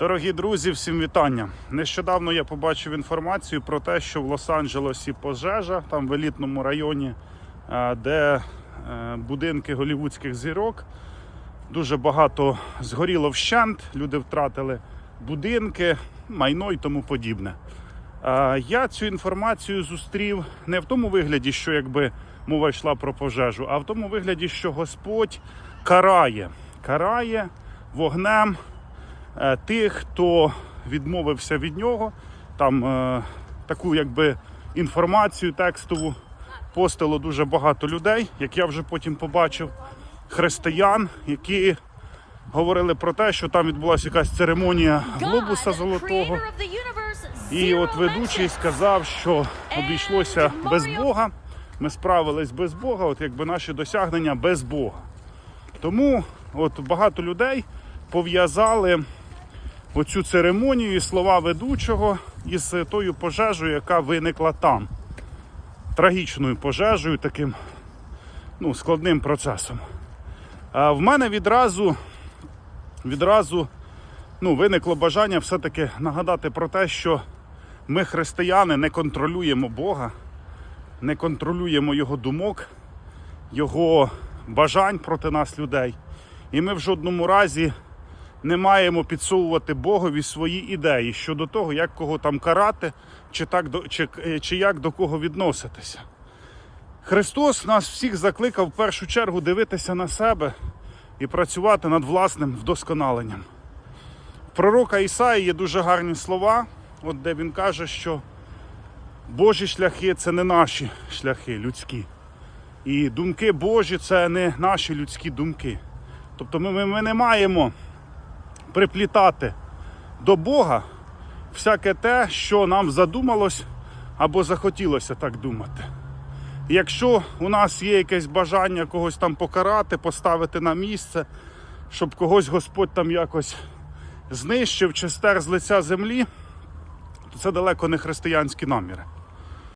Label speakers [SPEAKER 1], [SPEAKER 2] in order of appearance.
[SPEAKER 1] Дорогі друзі, всім вітання. Нещодавно я побачив інформацію про те, що в Лос-Анджелесі пожежа, там в елітному районі, е, де е, будинки голівудських зірок. Дуже багато згоріло вщент, люди втратили будинки, майно і тому подібне. Е, Я цю інформацію зустрів не в тому вигляді, що якби мова йшла про пожежу, а в тому вигляді, що Господь карає, карає вогнем тих, хто відмовився від нього. Там е, таку якби інформацію текстову постило дуже багато людей, як я вже потім побачив, християн, які говорили про те, що там відбулася якась церемонія глобуса золотого. І от ведучий сказав, що обійшлося без Бога. Ми справились без Бога, от якби наші досягнення без Бога. Тому от багато людей пов'язали оцю церемонію і слова ведучого із тою пожежею, яка виникла там. Трагічною пожежею, таким ну, складним процесом. А в мене відразу, відразу ну, виникло бажання все-таки нагадати про те, що ми, християни, не контролюємо Бога, не контролюємо Його думок, Його бажань проти нас, людей. І ми в жодному разі не маємо підсовувати Богові свої ідеї щодо того, як кого там карати, чи, так чи, е, чи як до кого відноситися. Христос нас всіх закликав в першу чергу дивитися на себе і працювати над власним вдосконаленням. В пророка Ісаї є дуже гарні слова, от де він каже, що Божі шляхи це не наші шляхи людські. І думки Божі це не наші людські думки. Тобто ми, ми, ми не маємо приплітати до Бога всяке те, що нам задумалось або захотілося так думати. Якщо у нас є якесь бажання когось там покарати, поставити на місце, щоб когось Господь там якось знищив чи стер з лиця землі, то це далеко не християнські наміри.